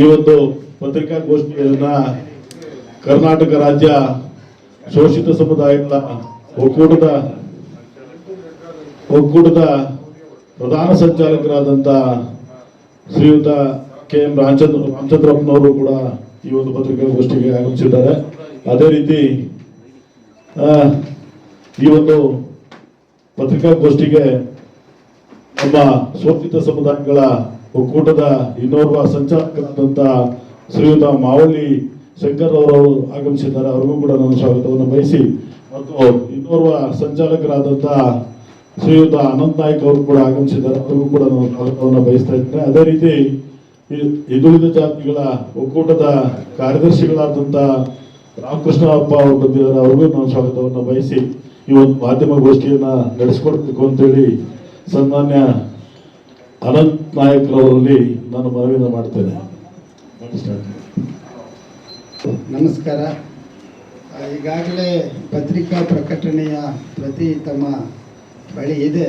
ಈ ಒಂದು ಪತ್ರಿಕಾಗೋಷ್ಠಿಯನ್ನ ಕರ್ನಾಟಕ ರಾಜ್ಯ ಶೋಷಿತ ಸಮುದಾಯಗಳ ಒಕ್ಕೂಟದ ಒಕ್ಕೂಟದ ಪ್ರಧಾನ ಸಂಚಾಲಕರಾದಂತ ಶ್ರೀಯುತ ಕೆ ಎಂ ರಾಮಚಂದ್ರ ರಾಮಚಂದ್ರಪ್ಪನವರು ಕೂಡ ಈ ಒಂದು ಪತ್ರಿಕಾಗೋಷ್ಠಿಗೆ ಆಗಮಿಸಿದ್ದಾರೆ. ಅದೇ ರೀತಿ ಈ ಒಂದು ಪತ್ರಿಕಾಗೋಷ್ಠಿಗೆ ನಮ್ಮ ಶೋಷಿತ ಸಮುದಾಯಗಳ ಒಕ್ಕೂಟದ ಇನ್ನೋರ್ವ ಸಂಚಾಲಕರಾದಂಥ ಶ್ರೀಯುತ ಮಾವಳ್ಳಿ ಶಂಕರ್ ಅವರು ಆಗಮಿಸಿದ್ದಾರೆ. ಅವರಿಗೂ ಕೂಡ ನಾನು ಸ್ವಾಗತವನ್ನು ಬಯಸಿ ಮತ್ತು ಇನ್ನೋರ್ವ ಸಂಚಾಲಕರಾದಂಥ ಶ್ರೀಯುತ ಅನಂತ್ ನಾಯ್ಕ್ ಅವರು ಕೂಡ ಆಗಮಿಸಿದ್ದಾರೆ. ಅವರಿಗೂ ಕೂಡ ನಾನು ಸ್ವಾಗತವನ್ನು ಬಯಸ್ತಾ ಇದ್ದೇನೆ. ಅದೇ ರೀತಿ ಹಿಂದುಳಿದ ಜಾತಿಗಳ ಒಕ್ಕೂಟದ ಕಾರ್ಯದರ್ಶಿಗಳಾದಂಥ ರಾಮಕೃಷ್ಣ ಅಪ್ಪ ಅವರು ಬಂದಿದ್ದಾರೆ. ಅವ್ರಿಗೂ ನಾನು ಸ್ವಾಗತವನ್ನು ಬಯಸಿ ಈ ಒಂದು ಮಾಧ್ಯಮ ಗೋಷ್ಠಿಯನ್ನ ನಡೆಸ್ಕೊಡ್ಬೇಕು ಅಂತೇಳಿ ಸನ್ಮಾನ್ಯ ಅನಂತ್ ನಾಯಕ್ರವರಲ್ಲಿ ನಾನು ಮನವಿನ ಮಾಡ್ತೇನೆ. ನಮಸ್ಕಾರ. ಈಗಾಗಲೇ ಪತ್ರಿಕಾ ಪ್ರಕಟಣೆಯ ಪ್ರತಿ ತಮ್ಮ ಬಳಿ ಇದೆ.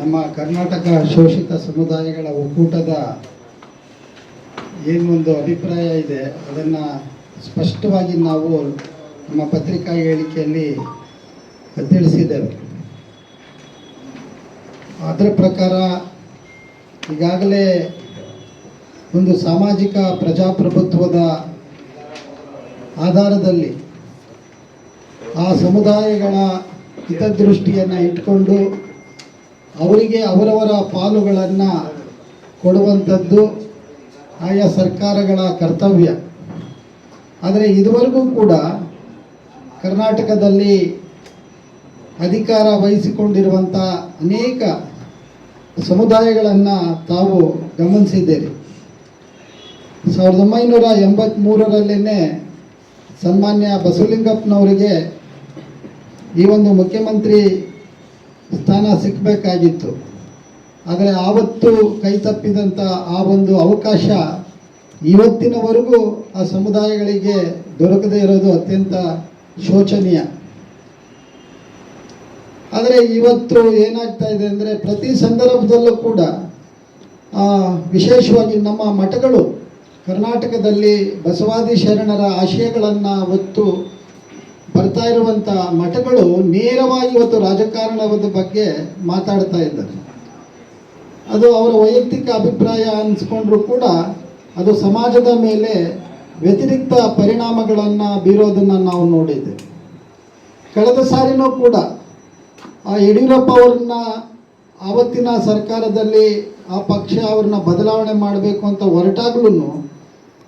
ನಮ್ಮ ಕರ್ನಾಟಕ ಶೋಷಿತ ಸಮುದಾಯಗಳ ಒಕ್ಕೂಟದ ಏನೊಂದು ಅಭಿಪ್ರಾಯ ಇದೆ, ಅದನ್ನು ಸ್ಪಷ್ಟವಾಗಿ ನಾವು ನಮ್ಮ ಪತ್ರಿಕಾ ಹೇಳಿಕೆಯಲ್ಲಿ ತಿಳಿಸಿದ್ದೇವೆ. ಅದರ ಪ್ರಕಾರ ಈಗಾಗಲೇ ಒಂದು ಸಾಮಾಜಿಕ ಪ್ರಜಾಪ್ರಭುತ್ವದ ಆಧಾರದಲ್ಲಿ ಆ ಸಮುದಾಯಗಳ ಹಿತದೃಷ್ಟಿಯನ್ನು ಇಟ್ಕೊಂಡು ಅವರಿಗೆ ಅವರವರ ಪಾಲುಗಳನ್ನು ಕೊಡುವಂಥದ್ದು ಆಯಾ ಸರ್ಕಾರಗಳ ಕರ್ತವ್ಯ. ಆದರೆ ಇದುವರೆಗೂ ಕೂಡ ಕರ್ನಾಟಕದಲ್ಲಿ ಅಧಿಕಾರ ವಹಿಸಿಕೊಂಡಿರುವಂಥ ಅನೇಕ ಸಮುದಾಯಗಳನ್ನು ತಾವು ಗಮನಿಸಿದ್ದೀರಿ. ಸಾವಿರದ ಒಂಬೈನೂರ ಎಂಬತ್ತ್ಮೂರರಲ್ಲೇ ಸನ್ಮಾನ್ಯ ಬಸವಲಿಂಗಪ್ಪನವರಿಗೆ ಈ ಒಂದು ಮುಖ್ಯಮಂತ್ರಿ ಸ್ಥಾನ ಸಿಕ್ಕಬೇಕಾಗಿತ್ತು ಆದರೆ ಆವತ್ತು ಕೈ ತಪ್ಪಿದಂಥ ಆ ಒಂದು ಅವಕಾಶ ಇವತ್ತಿನವರೆಗೂ ಆ ಸಮುದಾಯಗಳಿಗೆ ದೊರಕದೇ ಇರೋದು ಅತ್ಯಂತ ಶೋಚನೀಯ. ಆದರೆ ಇವತ್ತು ಏನಾಗ್ತಾ ಇದೆ ಅಂದರೆ ಪ್ರತಿ ಸಂದರ್ಭದಲ್ಲೂ ಕೂಡ ವಿಶೇಷವಾಗಿ ನಮ್ಮ ಮಠಗಳು, ಕರ್ನಾಟಕದಲ್ಲಿ ಬಸವಾದಿ ಶರಣರ ಆಶಯಗಳನ್ನು ಹೊತ್ತು ಬರ್ತಾ ಇರುವಂಥ ಮಠಗಳು ನೇರವಾಗಿ ಇವತ್ತು ರಾಜಕಾರಣದ ಬಗ್ಗೆ ಮಾತಾಡ್ತಾ ಇದ್ದಾರೆ. ಅದು ಅವರ ವೈಯಕ್ತಿಕ ಅಭಿಪ್ರಾಯ ಅನಿಸ್ಕೊಂಡ್ರೂ ಕೂಡ ಅದು ಸಮಾಜದ ಮೇಲೆ ವ್ಯತಿರಿಕ್ತ ಪರಿಣಾಮಗಳನ್ನು ಬೀರೋದನ್ನು ನಾವು ನೋಡಿದ್ದೇವೆ. ಕಳೆದ ಸಾರಿನೂ ಕೂಡ ಆ ಯಡಿಯೂರಪ್ಪ ಅವ್ರನ್ನ ಆವತ್ತಿನ ಸರ್ಕಾರದಲ್ಲಿ ಆ ಪಕ್ಷ ಅವ್ರನ್ನ ಬದಲಾವಣೆ ಮಾಡಬೇಕು ಅಂತ ಹೊರಟಾಗ್ಲೂ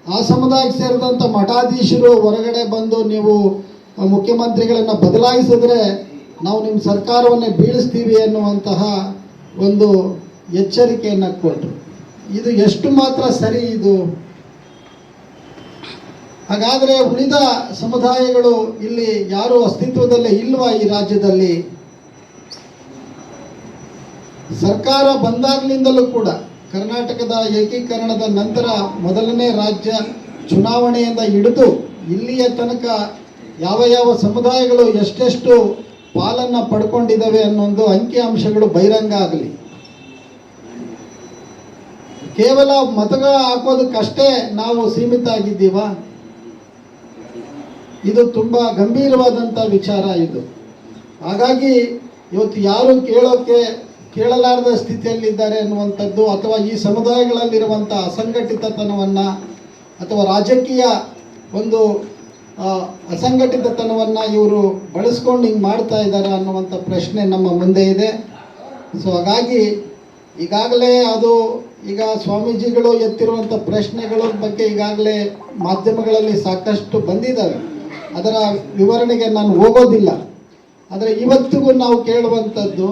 ಆ ಸಮುದಾಯಕ್ಕೆ ಸೇರಿದಂಥ ಮಠಾಧೀಶರು ಹೊರಗಡೆ ಬಂದು ನೀವು ಮುಖ್ಯಮಂತ್ರಿಗಳನ್ನು ಬದಲಾಯಿಸಿದ್ರೆ ನಾವು ನಿಮ್ಮ ಸರ್ಕಾರವನ್ನೇ ಬೀಳಿಸ್ತೀವಿ ಅನ್ನುವಂತಹ ಒಂದು ಎಚ್ಚರಿಕೆಯನ್ನು ಕೊಟ್ಟರು ಇದು ಎಷ್ಟು ಮಾತ್ರ ಸರಿ ಇದು? ಹಾಗಾದರೆ ಉಳಿದ ಸಮುದಾಯಗಳು ಇಲ್ಲಿ ಯಾರು ಅಸ್ತಿತ್ವದಲ್ಲೇ ಇಲ್ವಾ ಈ ರಾಜ್ಯದಲ್ಲಿ? ಸರ್ಕಾರ ಬಂದಾಗಲಿಂದಲೂ ಕೂಡ ಕರ್ನಾಟಕದ ಏಕೀಕರಣದ ನಂತರ ಮೊದಲನೇ ರಾಜ್ಯ ಚುನಾವಣೆಯಿಂದ ಹಿಡಿದು ಇಲ್ಲಿಯ ತನಕ ಯಾವ ಯಾವ ಸಮುದಾಯಗಳು ಎಷ್ಟೆಷ್ಟು ಪಾಲನ್ನು ಪಡ್ಕೊಂಡಿದ್ದಾವೆ ಅನ್ನೊಂದು ಅಂಕಿ ಅಂಶಗಳು ಬಹಿರಂಗ ಆಗಲಿ. ಕೇವಲ ಮತಗಳ ಹಾಕೋದಕ್ಕಷ್ಟೇ ನಾವು ಸೀಮಿತ ಆಗಿದ್ದೀವಾ ಇದು ತುಂಬ ಗಂಭೀರವಾದಂಥ ವಿಚಾರ ಇದು. ಹಾಗಾಗಿ ಇವತ್ತು ಯಾರು ಕೇಳೋಕೆ ಕೇಳಲಾರದ ಸ್ಥಿತಿಯಲ್ಲಿದ್ದಾರೆ ಅನ್ನುವಂಥದ್ದು ಅಥವಾ ಈ ಸಮುದಾಯಗಳಲ್ಲಿರುವಂಥ ಅಸಂಘಟಿತತನವನ್ನು ಅಥವಾ ರಾಜಕೀಯ ಒಂದು ಅಸಂಘಟಿತತನವನ್ನು ಇವರು ಬಳಸ್ಕೊಂಡು ಹಿಂಗೆ ಮಾಡ್ತಾ ಇದ್ದಾರೆ ಅನ್ನುವಂಥ ಪ್ರಶ್ನೆ ನಮ್ಮ ಮುಂದೆ ಇದೆ. ಸೊ ಹಾಗಾಗಿ ಈಗಾಗಲೇ ಅದು ಈಗ ಸ್ವಾಮೀಜಿಗಳು ಎತ್ತಿರುವಂಥ ಪ್ರಶ್ನೆಗಳ ಬಗ್ಗೆ ಈಗಾಗಲೇ ಮಾಧ್ಯಮಗಳಲ್ಲಿ ಸಾಕಷ್ಟು ಬಂದಿದ್ದಾವೆ. ಅದರ ವಿವರಣೆಗೆ ನಾನು ಹೋಗೋದಿಲ್ಲ. ಆದರೆ ಇವತ್ತಿಗೂ ನಾವು ಕೇಳುವಂಥದ್ದು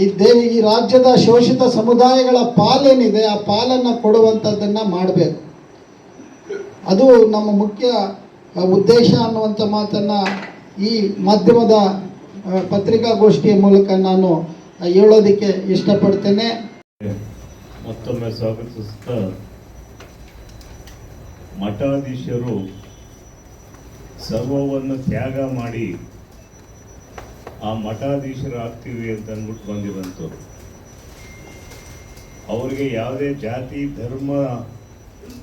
ಈ ದೇವಿ, ಈ ರಾಜ್ಯದ ಶೋಷಿತ ಸಮುದಾಯಗಳ ಪಾಲೇನಿದೆ, ಆ ಪಾಲನ್ನು ಕೊಡುವಂಥದ್ದನ್ನು ಮಾಡಬೇಕು. ಅದು ನಮ್ಮ ಮುಖ್ಯ ಉದ್ದೇಶ ಅನ್ನುವಂಥ ಮಾತನ್ನು ಈ ಮಾಧ್ಯಮದ ಪತ್ರಿಕಾಗೋಷ್ಠಿಯ ಮೂಲಕ ನಾನು ಹೇಳೋದಕ್ಕೆ ಇಷ್ಟಪಡ್ತೇನೆ. ಮತ್ತೊಮ್ಮೆ ಸ್ವಾಗತಿಸುತ್ತಾ ಮಠಾಧೀಶರು ಸರ್ವವನ್ನು ತ್ಯಾಗ ಮಾಡಿ ಆ ಮಠಾಧೀಶರಾಗ್ತೀವಿ ಅಂತ ಅಂದ್ಬಿಟ್ಟು ಬಂದಿರಂತು ಅವರಿಗೆ ಯಾವುದೇ ಜಾತಿ, ಧರ್ಮ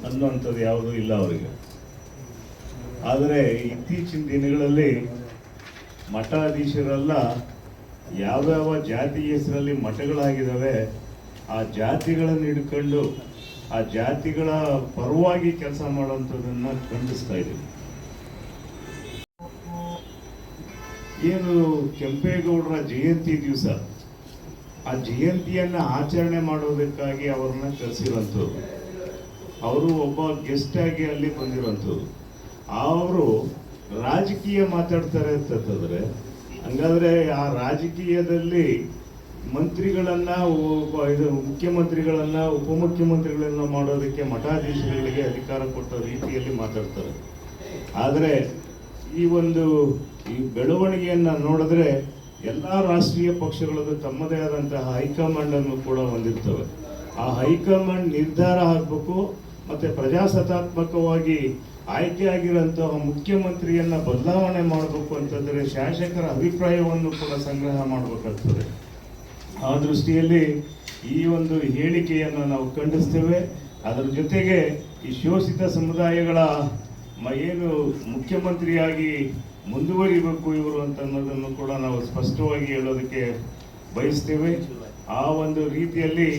ಅನ್ನುವಂಥದ್ದು ಯಾವುದೂ ಇಲ್ಲ ಅವರಿಗೆ. ಆದರೆ ಇತ್ತೀಚಿನ ದಿನಗಳಲ್ಲಿ ಮಠಾಧೀಶರೆಲ್ಲ ಯಾವ್ಯಾವ ಜಾತಿ ಹೆಸರಲ್ಲಿ ಮಠಗಳಾಗಿದ್ದಾವೆ, ಆ ಜಾತಿಗಳನ್ನು ಹಿಡ್ಕೊಂಡು, ಆ ಜಾತಿಗಳ ಪರವಾಗಿ ಕೆಲಸ ಮಾಡುವಂಥದ್ದನ್ನು ಖಂಡಿಸ್ತಾ ಇದ್ದೀವಿ. ಏನು ಕೆಂಪೇಗೌಡರ ಜಯಂತಿ ದಿವಸ, ಆ ಜಯಂತಿಯನ್ನು ಆಚರಣೆ ಮಾಡೋದಕ್ಕಾಗಿ ಅವ್ರನ್ನ ಕರೆಸಿರುವಂಥದ್ದು. ಅವರು ಒಬ್ಬ ಗೆಸ್ಟ್ ಆಗಿ ಅಲ್ಲಿ ಬಂದಿರುವಂಥದ್ದು. ಅವರು ರಾಜಕೀಯ ಮಾತಾಡ್ತಾರೆ ಅಂತಂದ್ರೆ ಹಂಗಾದ್ರೆ ಆ ರಾಜಕೀಯದಲ್ಲಿ ಮಂತ್ರಿಗಳನ್ನ ಇದು ಮುಖ್ಯಮಂತ್ರಿಗಳನ್ನ, ಉಪಮುಖ್ಯಮಂತ್ರಿಗಳನ್ನ ಮಾಡೋದಕ್ಕೆ ಮಠಾಧೀಶಗಳಿಗೆ ಅಧಿಕಾರ ಕೊಟ್ಟ ರೀತಿಯಲ್ಲಿ ಮಾತಾಡ್ತಾರೆ. ಆದರೆ ಈ ಒಂದು ಈ ಬೆಳವಣಿಗೆಯನ್ನ ನೋಡಿದ್ರೆ ಎಲ್ಲ ರಾಷ್ಟ್ರೀಯ ಪಕ್ಷಗಳದ್ದು ತಮ್ಮದೇ ಆದಂತಹ ಹೈಕಮಾಂಡ್ ಅನ್ನು ಕೂಡ ಹೊಂದಿರ್ತವೆ. ಆ ಹೈಕಮಾಂಡ್ ನಿರ್ಧಾರ ಆಗಬೇಕು, ಮತ್ತೆ ಪ್ರಜಾಸತ್ತಾತ್ಮಕವಾಗಿ ಆಯ್ಕೆ ಆಗಿರುವಂತಹ ಮುಖ್ಯಮಂತ್ರಿಯನ್ನ ಬದಲಾವಣೆ ಮಾಡಬೇಕು ಅಂತಂದ್ರೆ ಶಾಸಕರ ಅಭಿಪ್ರಾಯವನ್ನು ಕೂಡ ಸಂಗ್ರಹ ಮಾಡಬೇಕಾಗ್ತದೆ. ಆ ದೃಷ್ಟಿಯಲ್ಲಿ ಈ ಒಂದು ಹೇಳಿಕೆಯನ್ನು ನಾವು ಖಂಡಿಸ್ತೇವೆ. ಅದರ ಜೊತೆಗೆ ಈ ಶೋಷಿತ ಸಮುದಾಯಗಳ ಏನು ಮುಖ್ಯಮಂತ್ರಿಯಾಗಿ ಮುಂದುವರಿಬೇಕು ಇವರು ಅಂತ ಅನ್ನೋದನ್ನು ಕೂಡ ನಾವು ಸ್ಪಷ್ಟವಾಗಿ ಹೇಳೋದಕ್ಕೆ ಬಯಸ್ತೇವೆ. ಆ ಒಂದು ರೀತಿಯಲ್ಲಿ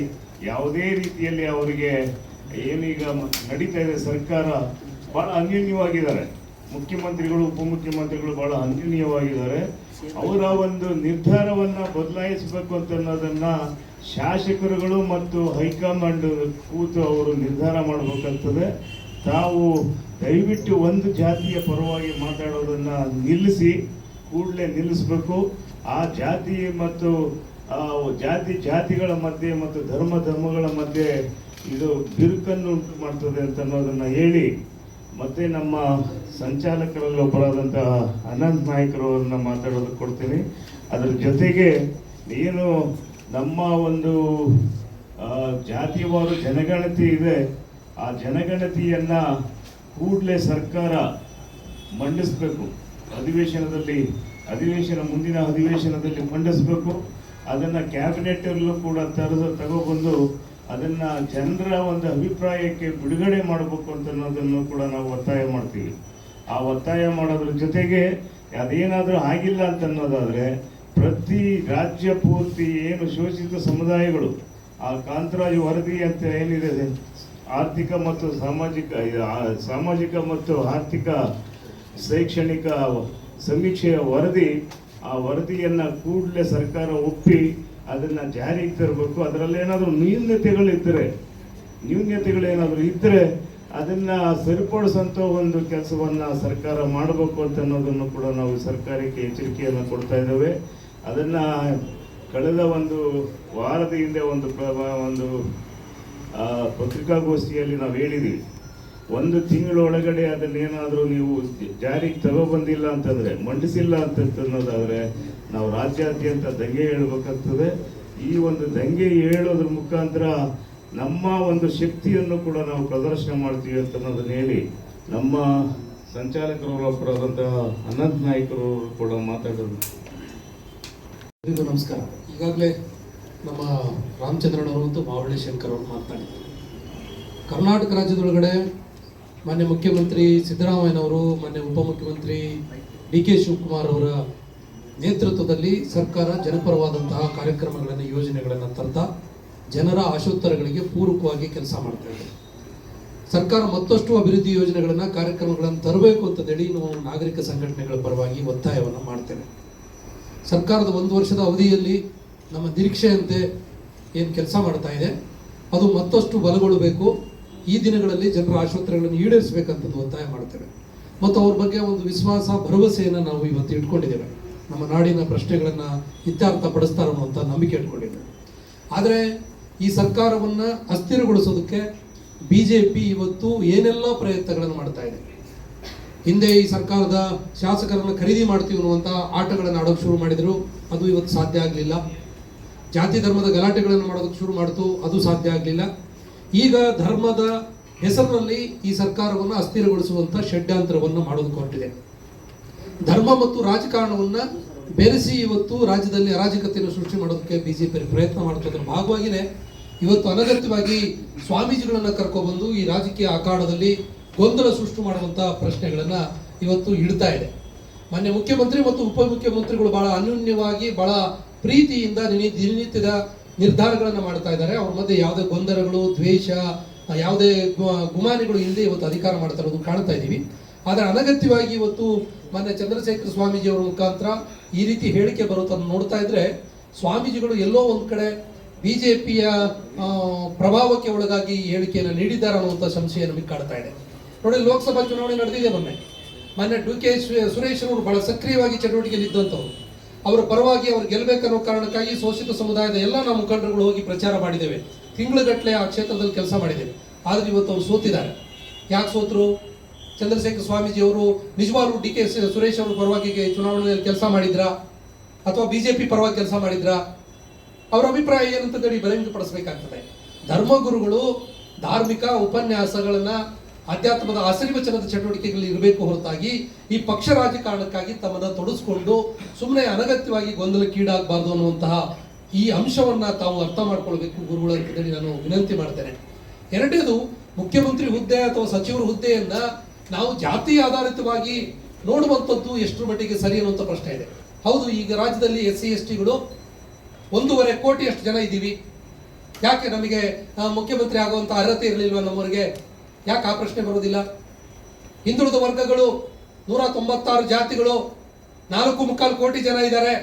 ಯಾವುದೇ ರೀತಿಯಲ್ಲಿ ಅವರಿಗೆ ಏನೀಗ ನಡೀತಾ ಇದೆ ಸರ್ಕಾರ, ಬಹಳ ಅನ್ಯೂನ್ಯವಾಗಿದ್ದಾರೆ. ಮುಖ್ಯಮಂತ್ರಿಗಳು, ಉಪಮುಖ್ಯಮಂತ್ರಿಗಳು ಬಹಳ ಅನ್ಯೂನ್ಯವಾಗಿದ್ದಾರೆ. ಅವರ ಒಂದು ನಿರ್ಧಾರವನ್ನು ಬದಲಾಯಿಸಬೇಕು ಅಂತ ಅನ್ನೋದನ್ನ ಶಾಸಕರುಗಳು ಮತ್ತು ಹೈಕಮಾಂಡ್ ಕೂತು ಅವರು ನಿರ್ಧಾರ ಮಾಡಬೇಕಾಗ್ತದೆ. ತಾವು ದಯವಿಟ್ಟು ಒಂದು ಜಾತಿಯ ಪರವಾಗಿ ಮಾತಾಡೋದನ್ನು ನಿಲ್ಲಿಸಿ, ಕೂಡಲೇ ನಿಲ್ಲಿಸಬೇಕು. ಆ ಜಾತಿ ಮತ್ತು ಜಾತಿ ಜಾತಿಗಳ ಮಧ್ಯೆ ಮತ್ತು ಧರ್ಮ ಧರ್ಮಗಳ ಮಧ್ಯೆ ಇದು ಬಿರುಕನ್ನು ಉಂಟು ಮಾಡ್ತದೆ ಅಂತ ಅನ್ನೋದನ್ನು ಹೇಳಿ, ಮತ್ತೆ ನಮ್ಮ ಸಂಚಾಲಕರಲ್ಲಿ ಒಬ್ಬರಾದಂತಹ ಅನಂತ್ ನಾಯ್ಕರವ್ರನ್ನ ಮಾತಾಡೋದಕ್ಕೆ ಕೊಡ್ತೀನಿ. ಅದರ ಜೊತೆಗೆ ಏನು ನಮ್ಮ ಒಂದು ಜಾತಿಯವಾರು ಜನಗಣತಿ ಇದೆ. ಆ ಜನಗಣತಿಯನ್ನ ಕೂಡಲೇ ಸರ್ಕಾರ ಮಂಡಿಸಬೇಕು. ಅಧಿವೇಶನದಲ್ಲಿ, ಅಧಿವೇಶನ ಮುಂದಿನ ಅಧಿವೇಶನದಲ್ಲಿ ಮಂಡಿಸಬೇಕು. ಅದನ್ನು ಕ್ಯಾಬಿನೆಟ್ ಅಲ್ಲೂ ಕೂಡ ತರದ ತಗೊಬಂದು ಅದನ್ನ ಜನರ ಒಂದು ಅಭಿಪ್ರಾಯಕ್ಕೆ ಬಿಡುಗಡೆ ಮಾಡಬೇಕು ಅಂತ ಅನ್ನೋದನ್ನು ಕೂಡ ನಾವು ಒತ್ತಾಯ ಮಾಡ್ತೀವಿ. ಆ ಒತ್ತಾಯ ಮಾಡೋದ್ರ ಜೊತೆಗೆ ಅದೇನಾದರೂ ಆಗಿಲ್ಲ ಅಂತ ಅನ್ನೋದಾದ್ರೆ ಪ್ರತಿ ರಾಜ್ಯ ಪೂರ್ತಿ ಏನು ಶೋಷಿತ ಸಮುದಾಯಗಳು, ಆ ಕಾಂತರಾಜ್ ವರದಿ ಅಂತ ಏನಿದೆ ಆರ್ಥಿಕ ಮತ್ತು ಸಾಮಾಜಿಕ ಸಾಮಾಜಿಕ ಮತ್ತು ಆರ್ಥಿಕ ಶೈಕ್ಷಣಿಕ ಸಮೀಕ್ಷೆಯ ವರದಿ, ಆ ವರದಿಯನ್ನು ಕೂಡಲೇ ಸರ್ಕಾರ ಒಪ್ಪಿ ಅದನ್ನು ಜಾರಿಗೆ ತರಬೇಕು ಅದರಲ್ಲಿ ಏನಾದರೂ ನ್ಯೂನ್ಯತೆಗಳಿದ್ದರೆ ನ್ಯೂನ್ಯತೆಗಳೇನಾದರೂ ಇದ್ದರೆ ಅದನ್ನು ಸರಿಪಡಿಸೋಂಥ ಒಂದು ಕೆಲಸವನ್ನು ಸರ್ಕಾರ ಮಾಡಬೇಕು ಅಂತ ಅನ್ನೋದನ್ನು ಕೂಡ ನಾವು ಸರ್ಕಾರಕ್ಕೆ ಎಚ್ಚರಿಕೆಯನ್ನು ಕೊಡ್ತಾ ಇದ್ದೇವೆ. ಅದನ್ನು ಕಳೆದ ಒಂದು ವಾರದ ಹಿಂದೆ ಒಂದು ಒಂದು ಆ, ಪತ್ರಿಕಾಗೋಷ್ಠಿಯಲ್ಲಿ ನಾವು ಹೇಳಿದ್ದೀವಿ ಒಂದು ತಿಂಗಳೊಳಗಡೆ ಅದನ್ನೇನಾದರೂ ನೀವು ಜಾರಿಗೆ ತಗೊಬಂದಿಲ್ಲ ಅಂತಂದರೆ ಮಂಡಿಸಿಲ್ಲ ಅಂತ ಅನ್ನೋದಾದರೆ ನಾವು ರಾಜ್ಯಾದ್ಯಂತ ದಂಗೆ ಹೇಳಬೇಕಾಗ್ತದೆ. ಈ ಒಂದು ದಂಗೆ ಹೇಳೋದ್ರ ಮುಖಾಂತರ ನಮ್ಮ ಒಂದು ಶಕ್ತಿಯನ್ನು ಕೂಡ ನಾವು ಪ್ರದರ್ಶನ ಮಾಡ್ತೀವಿ ಅಂತ ಅನ್ನೋದನ್ನ ಹೇಳಿ ನಮ್ಮ ಸಂಚಾಲಕರೊಬ್ಬರಾದಂತಹ ಅನಂತ್ ನಾಯ್ಕರು ಕೂಡ ಮಾತಾಡೋದು ನಮಸ್ಕಾರ. ಈಗಾಗಲೇ ನಮ್ಮ ರಾಮಚಂದ್ರನ್ ಅವರು ಮತ್ತು ಮಾವಳ್ಳಿ ಶಂಕರ್ ಅವರು ಮಾತನಾಡಿದ್ದಾರೆ ಕರ್ನಾಟಕ ರಾಜ್ಯದೊಳಗಡೆ ಮಾನ್ಯ ಮುಖ್ಯಮಂತ್ರಿ ಸಿದ್ದರಾಮಯ್ಯನವರು, ಮಾನ್ಯ ಉಪಮುಖ್ಯಮಂತ್ರಿ ಡಿ ಕೆ ಶಿವಕುಮಾರ್ ಅವರ ನೇತೃತ್ವದಲ್ಲಿ ಸರ್ಕಾರ ಜನಪರವಾದಂತಹ ಕಾರ್ಯಕ್ರಮಗಳನ್ನು, ಯೋಜನೆಗಳನ್ನು ತರ್ತಾ ಜನರ ಆಶೋತ್ತರಗಳಿಗೆ ಪೂರಕವಾಗಿ ಕೆಲಸ ಮಾಡ್ತಾ ಇದೆ. ಸರ್ಕಾರ ಮತ್ತಷ್ಟು ಅಭಿವೃದ್ಧಿ ಯೋಜನೆಗಳನ್ನು, ಕಾರ್ಯಕ್ರಮಗಳನ್ನು ತರಬೇಕು ಅಂತೇಳಿ ನಾವು ನಾಗರಿಕ ಸಂಘಟನೆಗಳ ಪರವಾಗಿ ಒತ್ತಾಯವನ್ನು ಮಾಡ್ತೇವೆ. ಸರ್ಕಾರದ ಒಂದು ವರ್ಷದ ಅವಧಿಯಲ್ಲಿ ನಮ್ಮ ನಿರೀಕ್ಷೆಯಂತೆ ಏನು ಕೆಲಸ ಮಾಡ್ತಾ ಇದೆ. ಅದು ಮತ್ತಷ್ಟು ಬಲಗೊಳ್ಳಬೇಕು ಈ ದಿನಗಳಲ್ಲಿ ಜನರ ಆಶೋತ್ತರಗಳನ್ನು ಈಡೇರಿಸಬೇಕಂತದ್ದು ಒತ್ತಾಯ ಮಾಡ್ತೇವೆ. ಮತ್ತು ಅವ್ರ ಬಗ್ಗೆ ಒಂದು ವಿಶ್ವಾಸ, ಭರವಸೆಯನ್ನು ನಾವು ಇವತ್ತು ಇಟ್ಕೊಂಡಿದ್ದೇವೆ. ನಮ್ಮ ನಾಡಿನ ಪ್ರಶ್ನೆಗಳನ್ನು ಇತ್ಯರ್ಥ ಪಡಿಸ್ತಾರೆ ಅನ್ನುವಂಥ ನಂಬಿಕೆ ಇಟ್ಕೊಂಡಿದ್ದೇವೆ. ಆದರೆ ಈ ಸರ್ಕಾರವನ್ನು ಅಸ್ಥಿರಗೊಳಿಸೋದಕ್ಕೆ ಬಿ ಜೆ ಪಿ ಇವತ್ತು ಏನೆಲ್ಲ ಪ್ರಯತ್ನಗಳನ್ನು ಮಾಡ್ತಾ ಇದೆ. ಹಿಂದೆ ಈ ಸರ್ಕಾರದ ಶಾಸಕರನ್ನು ಖರೀದಿ ಮಾಡ್ತೀವಿ ಅನ್ನುವಂಥ ಆಟಗಳನ್ನು ಆಡೋಕೆ ಶುರು ಮಾಡಿದರು. ಅದು ಇವತ್ತು ಸಾಧ್ಯ ಆಗಲಿಲ್ಲ. ಜಾತಿ ಧರ್ಮದ ಗಲಾಟೆಗಳನ್ನು ಮಾಡೋದಕ್ಕೆ ಶುರು ಮಾಡಿತು, ಅದು ಸಾಧ್ಯ ಆಗಲಿಲ್ಲ. ಈಗ ಧರ್ಮದ ಹೆಸರಿನಲ್ಲಿ ಈ ಸರ್ಕಾರವನ್ನು ಅಸ್ಥಿರಗೊಳಿಸುವಂಥ ಷಡ್ಯಂತ್ರವನ್ನು ಮಾಡೋದಕ್ಕೆ ಹೊರಟಿದೆ. ಧರ್ಮ ಮತ್ತು ರಾಜಕಾರಣವನ್ನು ಬೆರೆಸಿ ಇವತ್ತು ರಾಜ್ಯದಲ್ಲಿ ಅರಾಜಕತೆಯನ್ನು ಸೃಷ್ಟಿ ಮಾಡೋದಕ್ಕೆ ಬಿಜೆಪಿ ಪ್ರಯತ್ನ ಮಾಡ್ತದ್ರ ಭಾಗವಾಗಿದೆ. ಇವತ್ತು ಅನಗತ್ಯವಾಗಿ ಸ್ವಾಮೀಜಿಗಳನ್ನು ಕರ್ಕೊಬಂದು ಈ ರಾಜಕೀಯ ಅಖಾಡದಲ್ಲಿ ಗೊಂದಲ ಸೃಷ್ಟಿ ಮಾಡುವಂಥ ಪ್ರಶ್ನೆಗಳನ್ನು ಇವತ್ತು ಇಡ್ತಾ ಇದೆ. ಮಾನ್ಯ ಮುಖ್ಯಮಂತ್ರಿ ಮತ್ತು ಉಪಮುಖ್ಯಮಂತ್ರಿಗಳು ಬಹಳ ಅನ್ಯೂನ್ಯವಾಗಿ ಬಹಳ ಪ್ರೀತಿಯಿಂದ ನಿನಿ ದಿನನಿತ್ಯದ ನಿರ್ಧಾರಗಳನ್ನು ಮಾಡ್ತಾ ಇದ್ದಾರೆ. ಅವ್ರ ಮಧ್ಯೆ ಯಾವುದೇ ಗೊಂದಲಗಳು, ದ್ವೇಷ, ಯಾವುದೇ ಗುಮಾನಿಗಳು ಇಲ್ಲದೆ ಇವತ್ತು ಅಧಿಕಾರ ಮಾಡ್ತಾ ಇರೋದು ಕಾಣ್ತಾ ಇದ್ದೀವಿ ಆದರೆ ಅನಗತ್ಯವಾಗಿ ಇವತ್ತು ಮೊನ್ನೆ ಚಂದ್ರಶೇಖರ ಸ್ವಾಮೀಜಿ ಅವರ ಮುಖಾಂತರ ಈ ರೀತಿ ಹೇಳಿಕೆ ಬರುತ್ತನ್ನು ನೋಡ್ತಾ ಇದ್ರೆ ಸ್ವಾಮೀಜಿಗಳು ಎಲ್ಲೋ ಒಂದು ಕಡೆ ಬಿ ಜೆ ಪಿಯ ಪ್ರಭಾವಕ್ಕೆ ಒಳಗಾಗಿ ಈ ಹೇಳಿಕೆಯನ್ನು ನೀಡಿದ್ದಾರೆ ಅನ್ನುವಂಥ ಸಂಶಯ ನಮಗೆ ಕಾಡ್ತಾ ಇದೆ. ನೋಡಿ, ಲೋಕಸಭಾ ಚುನಾವಣೆ ನಡೆದಿದೆ ಮೊನ್ನೆ. ಮೊನ್ನೆ ಡಿ ಕೆ ಸುರೇಶ್ ಅವರು ಬಹಳ ಸಕ್ರಿಯವಾಗಿ ಚಟುವಟಿಕೆಯಲ್ಲಿ ಇದ್ದಂಥವ್ರು ಅವರ ಪರವಾಗಿ ಅವ್ರು ಗೆಲ್ಲಬೇಕನ್ನೋ ಕಾರಣಕ್ಕಾಗಿ ಶೋಷಿತ ಸಮುದಾಯದ ಎಲ್ಲ ನಾವು ಮುಖಂಡರುಗಳು ಹೋಗಿ ಪ್ರಚಾರ ಮಾಡಿದ್ದೇವೆ. ತಿಂಗಳುಗಟ್ಟಲೆ ಆ ಕ್ಷೇತ್ರದಲ್ಲಿ ಕೆಲಸ ಮಾಡಿದ್ದೇವೆ. ಆದರೆ ಇವತ್ತು ಅವರು ಸೋತಿದ್ದಾರೆ. ಯಾಕೆ ಸೋತರು? ಚಂದ್ರಶೇಖರ್ ಸ್ವಾಮೀಜಿ ಅವರು ನಿಜವಾಗ್ಲೂ ಡಿ ಕೆ ಸುರೇಶ್ ಅವರ ಪರವಾಗಿ ಚುನಾವಣೆಯಲ್ಲಿ ಕೆಲಸ ಮಾಡಿದ್ರಾ? ಅಥವಾ ಬಿಜೆಪಿ ಪರವಾಗಿ ಕೆಲಸ ಮಾಡಿದ್ರಾ? ಅವರ ಅಭಿಪ್ರಾಯ ಏನಂತಂದೇಳಿ ಬಹಿರಂಗಪಡಿಸಬೇಕಾಗ್ತದೆ ಧರ್ಮಗುರುಗಳು ಧಾರ್ಮಿಕ ಉಪನ್ಯಾಸಗಳನ್ನ ಅಧ್ಯಾತ್ಮದ ಆಶೀರ್ವಚನದ ಚಟುವಟಿಕೆಗಳಲ್ಲಿ ಇರಬೇಕು ಹೊರತಾಗಿ ಈ ಪಕ್ಷ ರಾಜಕಾರಣಕ್ಕಾಗಿ ತಮ್ಮನ್ನ ತೊಡಸ್ಕೊಂಡು ಸುಮ್ಮನೆ ಅನಗತ್ಯವಾಗಿ ಗೊಂದಲಕ್ಕೀಡಾಗಬಾರ್ದು ಅನ್ನುವಂತಹ ಈ ಅಂಶವನ್ನ ತಾವು ಅರ್ಥ ಮಾಡ್ಕೊಳ್ಬೇಕು ಗುರುಗಳು ಅಂತೇಳಿ ನಾನು ವಿನಂತಿ ಮಾಡ್ತೇನೆ. ಎರಡನೇದು, ಮುಖ್ಯಮಂತ್ರಿ ಹುದ್ದೆ ಅಥವಾ ಸಚಿವರ ಹುದ್ದೆಯನ್ನ ನಾವು ಜಾತಿ ಆಧಾರಿತವಾಗಿ ನೋಡುವಂಥದ್ದು ಎಷ್ಟರ ಮಟ್ಟಿಗೆ ಸರಿ ಅನ್ನುವಂಥ ಪ್ರಶ್ನೆ ಇದೆ. ಹೌದು, ಈಗ ರಾಜ್ಯದಲ್ಲಿ ಎಸ್ ಸಿ, ಎಸ್ ಟಿಗಳು ಒಂದೂವರೆ ಕೋಟಿಯಷ್ಟು ಜನ ಇದ್ದೀವಿ. ಯಾಕೆ ನಮಗೆ ಮುಖ್ಯಮಂತ್ರಿ ಆಗುವಂಥ ಅರ್ಹತೆ ಇರಲಿಲ್ವ ನಮ್ಮವರಿಗೆ? ಯಾಕೆ ಆ ಪ್ರಶ್ನೆ ಬರೋದಿಲ್ಲ ಹಿಂದುಳಿದ ವರ್ಗಗಳು ನೂರ ತೊಂಬತ್ತಾರು ಜಾತಿಗಳು, ನಾಲ್ಕು ಮುಕ್ಕಾಲು ಕೋಟಿ ಜನ ಇದ್ದಾರೆ.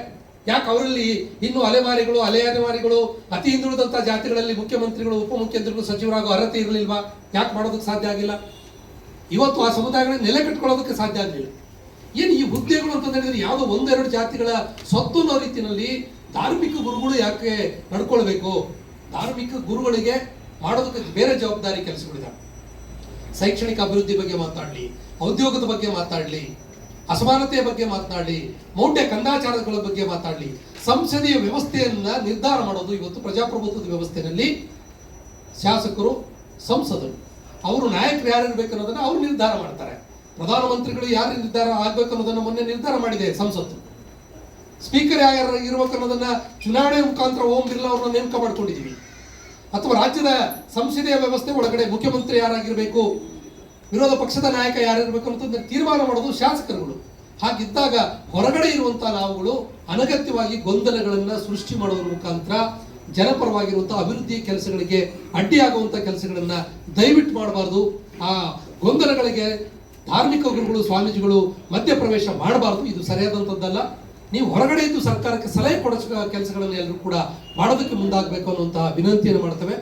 ಯಾಕೆ ಅವರಲ್ಲಿ ಇನ್ನು ಅಲೆಮಾರಿಗಳು, ಅಲೆ ಅಲೆಮಾರಿಗಳು, ಅತಿ ಹಿಂದುಳಿದಂಥ ಜಾತಿಗಳಲ್ಲಿ ಮುಖ್ಯಮಂತ್ರಿಗಳು, ಉಪಮುಖ್ಯಮಂತ್ರಿಗಳು, ಸಚಿವರಾಗೋ ಅರ್ಹತೆ ಇರಲಿಲ್ವಾ? ಯಾಕೆ ಮಾಡೋದಕ್ಕೆ ಸಾಧ್ಯ ಆಗಿಲ್ಲ? ಇವತ್ತು ಆ ಸಮುದಾಯಗಳ ನೆಲೆ ಕಟ್ಕೊಳ್ಳೋದಕ್ಕೆ ಸಾಧ್ಯ ಆಗಲಿಲ್ಲ. ಏನು ಈ ಹುದ್ದೆಗಳು ಅಂತ ಹೇಳಿದ್ರೆ ಯಾವುದೋ ಒಂದೆರಡು ಜಾತಿಗಳ ಸ್ವತ್ತು ಅನ್ನೋ ರೀತಿಯಲ್ಲಿ ಧಾರ್ಮಿಕ ಗುರುಗಳು ಯಾಕೆ ನಡ್ಕೊಳ್ಬೇಕು? ಧಾರ್ಮಿಕ ಗುರುಗಳಿಗೆ ಮಾಡೋದಕ್ಕೆ ಬೇರೆ ಜವಾಬ್ದಾರಿ ಕೆಲಸಗಳಿದ್ದಾವೆ ಶೈಕ್ಷಣಿಕ ಅಭಿವೃದ್ಧಿ ಬಗ್ಗೆ ಮಾತಾಡಲಿ, ಉದ್ಯೋಗದ ಬಗ್ಗೆ ಮಾತಾಡಲಿ, ಅಸಮಾನತೆಯ ಬಗ್ಗೆ ಮಾತನಾಡಲಿ ಮೌಢ್ಯ ಕಂದಾಚಾರಗಳ ಬಗ್ಗೆ ಮಾತಾಡಲಿ, ಸಂಸದೀಯ ವ್ಯವಸ್ಥೆಯನ್ನ ನಿರ್ಧಾರ ಮಾಡೋದು ಇವತ್ತು ಪ್ರಜಾಪ್ರಭುತ್ವದ ವ್ಯವಸ್ಥೆಯಲ್ಲಿ ಶಾಸಕರು, ಸಂಸದರು, ಅವರು ನಾಯಕರು ಯಾರು ಇರಬೇಕು ಅನ್ನೋದನ್ನ ಅವರು ನಿರ್ಧಾರ ಮಾಡ್ತಾರೆ. ಪ್ರಧಾನಮಂತ್ರಿಗಳು ಯಾರು ನಿರ್ಧಾರ ಆಗ್ಬೇಕು ಅನ್ನೋದನ್ನ ಮೊನ್ನೆ ನಿರ್ಧಾರ ಮಾಡಿದೆ ಸಂಸತ್ತು. ಸ್ಪೀಕರ್ ಯಾರು ಇರ್ಬೇಕು ಅನ್ನೋದನ್ನ ಚುನಾವಣೆ ಮುಖಾಂತರ ಓಂ ಬಿರ್ಲಾ ಅವ್ರನ್ನ ನೇಮಕ ಮಾಡ್ಕೊಂಡಿದೀವಿ. ಅಥವಾ ರಾಜ್ಯದ ಸಂಸದೀಯ ವ್ಯವಸ್ಥೆ ಒಳಗಡೆ ಮುಖ್ಯಮಂತ್ರಿ ಯಾರಾಗಿರಬೇಕು, ವಿರೋಧ ಪಕ್ಷದ ನಾಯಕ ಯಾರಿರಬೇಕು ಅಂತ ತೀರ್ಮಾನ ಮಾಡೋದು ಶಾಸಕರುಗಳು. ಹಾಗಿದ್ದಾಗ ಹೊರಗಡೆ ಇರುವಂತಹ ನಾವುಗಳು ಅನಗತ್ಯವಾಗಿ ಗೊಂದಲಗಳನ್ನ ಸೃಷ್ಟಿ ಮಾಡುವ ಮುಖಾಂತರ ಜನಪರವಾಗಿರುವಂತಹ ಅಭಿವೃದ್ಧಿ ಕೆಲಸಗಳಿಗೆ ಅಡ್ಡಿಯಾಗುವಂತಹ ಕೆಲಸಗಳನ್ನ ದಯವಿಟ್ಟು ಮಾಡಬಾರ್ದು. ಆ ಗೊಂದಲಗಳಿಗೆ ಧಾರ್ಮಿಕ ಗುರುಗಳು, ಸ್ವಾಮೀಜಿಗಳು ಮಧ್ಯಪ್ರವೇಶ ಮಾಡಬಾರ್ದು. ಇದು ಸರಿಯಾದಂಥದ್ದಲ್ಲ ನೀವು ಹೊರಗಡೆ ಇದ್ದು ಸರ್ಕಾರಕ್ಕೆ ಸಲಹೆ ಕೊಡ ಕೆಲಸಗಳನ್ನು ಎಲ್ಲರೂ ಕೂಡ ಮಾಡೋದಕ್ಕೆ ಮುಂದಾಗಬೇಕು ಅನ್ನುವಂತಹ ವಿನಂತಿಯನ್ನು ಮಾಡ್ತೇವೆ.